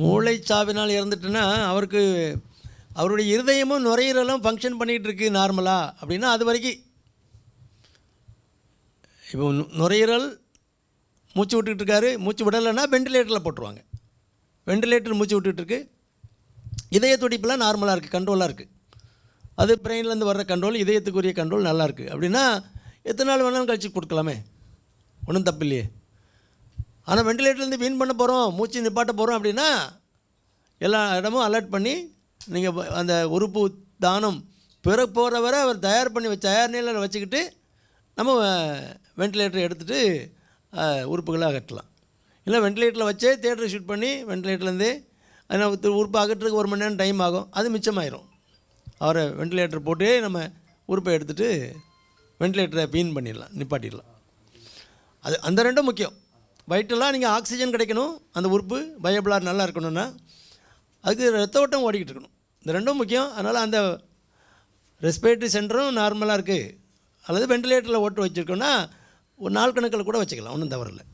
மூளைச்சாவினால் இறந்துட்டுன்னா அவருக்கு அவருடைய இருதயமும் நுரையீரலும் ஃபங்க்ஷன் பண்ணிகிட்டு இருக்கு நார்மலாக அப்படின்னா அது வரைக்கும். இப்போ நுரையீரல் மூச்சு விட்டுக்கிட்டு இருக்காரு மூச்சு விடலைன்னா வெண்டிலேட்டரில் போட்டுருவாங்க. வெண்டிலேட்டர் மூச்சு விட்டுட்டு இருக்கு இதய துடிப்பெலாம் நார்மலாக இருக்குது கண்ட்ரோலாக இருக்குது அது பிரெயின்லேருந்து வர்ற கண்ட்ரோல் இதயத்துக்குரிய கண்ட்ரோல் நல்லாயிருக்கு அப்படின்னா எத்தனை நாள் வேணாலும் கழிச்சு கொடுக்கலாமே. ஒன்றும் தப்பு இல்லையே ஆனால் வெண்டிலேட்டர்லேருந்து வீண் பண்ண போகிறோம் மூச்சு நிப்பாட்ட போகிறோம் அப்படின்னா எல்லா இடமும் அலர்ட் பண்ணி நீங்கள் அந்த உறுப்பு தானம் பிற போகிற வரை அவர் தயார் பண்ணி வச்சு தயார் நிலையில் வச்சுக்கிட்டு நம்ம வெண்டிலேட்டர் எடுத்துகிட்டு உறுப்புகளை அகற்றலாம். இல்லை வெண்டிலேட்டரில் வச்சே தேட்டரை ஷூட் பண்ணி வெண்டிலேட்டர்லேருந்தே அதை உறுப்பு அகற்றுறதுக்கு ஒரு மணி நேரம் டைம் ஆகும். அது மிச்சமாயிரும். அவரை வெண்டிலேட்டர் போட்டு நம்ம உறுப்பை எடுத்துகிட்டு வெண்டிலேட்டரை வீண் பண்ணிடலாம் நிப்பாட்டிடலாம். அது அந்த ரெண்டும் முக்கியம். வயிற்றெல்லாம் நீங்கள் ஆக்சிஜன் கிடைக்கணும். அந்த உறுப்பு பயபிளார் நல்லா இருக்கணும்னா அதுக்கு ரத்த ஓட்டம் ஓடிக்கிட்டு இருக்கணும். இந்த ரெண்டும் முக்கியம். அதனால் அந்த ரெஸ்பிரேட்டரி சென்டரும் நார்மலாக இருக்குது அல்லது வெண்டிலேட்டரில் ஓட்டு வச்சுருக்கோன்னா ஒரு நாள் கணக்கில் கூட வச்சுக்கலாம். ஒன்றும் தவறில்லை.